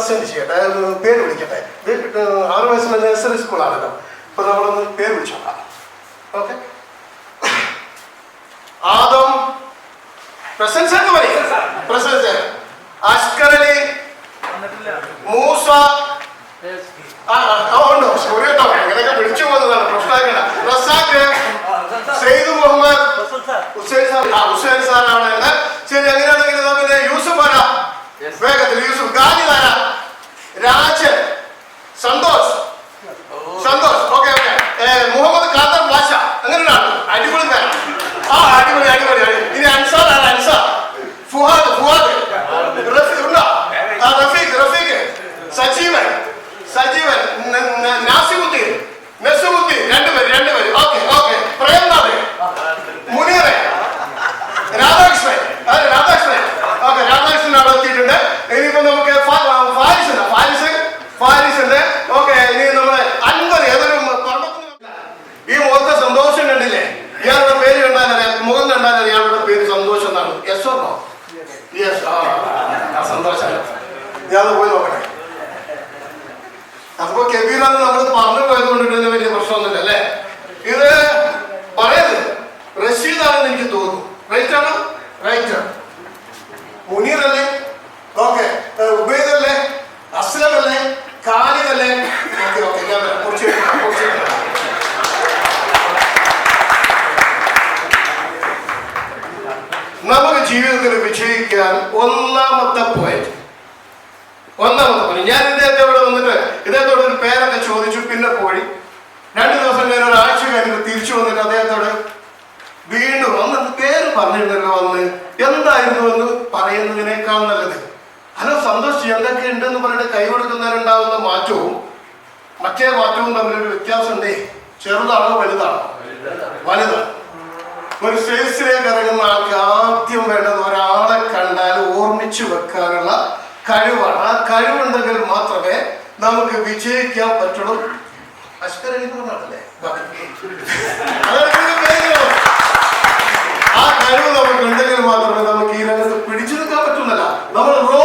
Present ചെയ്യട്ടെ പേര് വിളിക്കട്ടെ. ഇത് ആറ് വയസ്സുള്ള നഴ്സറി സ്കൂളാണല്ലോ അപ്പൊ നമ്മളൊന്ന് പേര് വിളിച്ചോളാം ഓക്കെ ആദം പ്രസൻസ് എന്ന് പറയും. പ്രസൻസ് അഷ്കർ അലി മൂസ. ആ ഉണ്ട് സോറി കേട്ടോ ഇങ്ങനെയൊക്കെ വിളിച്ചു പോകുന്നതാണ്. പ്രശ്നമാക്കണ്ട റസാഖ് സെയ്ദ് മുഹമ്മദ് ഹുസൈൻ സാർ ആ ഹുസൈൻ സാറാണ്. ശരി അങ്ങനെയാണെങ്കിൽ പിന്നെ യൂസുഫ് ആരാ? വേഗത്തിൽ യൂസുഫ്. ഗാനി ആരാ രാജ സന്തോഷം. ഞാൻ പോയി നോക്കട്ടെ. അപ്പൊ കെബീറാണ് നമ്മൾ പറഞ്ഞു പോയത് കൊണ്ടിട്ട് ജീവിതത്തിൽ വിജയിക്കാൻ ഒന്നാമത്തെ പോയിന്റ് ഒന്നാമത്തെ പോയിന്റ് ഞാൻ ഇദ്ദേഹത്തെ ഇവിടെ വന്നിട്ട് ഇദ്ദേഹത്തോട് ഒരു പേരൊക്കെ ചോദിച്ചു പിന്നെ പോയി. രണ്ടു ദിവസം ഞാൻ ഒരാഴ്ച കഴിഞ്ഞിട്ട് തിരിച്ചു വന്നിട്ട് അദ്ദേഹത്തോട് വീണ്ടും അന്ന് പേര് പറഞ്ഞിരുന്നല്ലോ അന്ന് എന്തായിരുന്നു എന്ന് പറയുന്നതിനേക്കാൾ നല്ലത്. ഹലോ സന്തോഷ് എന്തൊക്കെ ഉണ്ടെന്ന് പറഞ്ഞിട്ട് കൈ കൊടുക്കുന്നവരുണ്ടാവുന്ന മാറ്റവും മറ്റേ മാറ്റവും തമ്മിലൊരു വ്യത്യാസം ഉണ്ടേ ചെറുതാണോ വലുതാണോ? വലുതാണ് ഒരു ഫേസിലേക്ക് ഇറങ്ങുന്ന ആൾക്ക് ആദ്യം വേണ്ടത് ഒരാളെ കണ്ടാൽ ഓർമ്മിച്ചു വെക്കാനുള്ള കഴിവാണ്. ആ കഴിവുണ്ടെങ്കിൽ മാത്രമേ നമുക്ക് വിജയിക്കാൻ പറ്റുള്ളൂ. ആ കഴിവ് നമുക്ക് ഉണ്ടെങ്കിൽ മാത്രമേ നമുക്ക് ഈ രംഗത്ത് പിടിച്ചെടുക്കാൻ പറ്റുന്നല്ല. നമ്മൾ റോ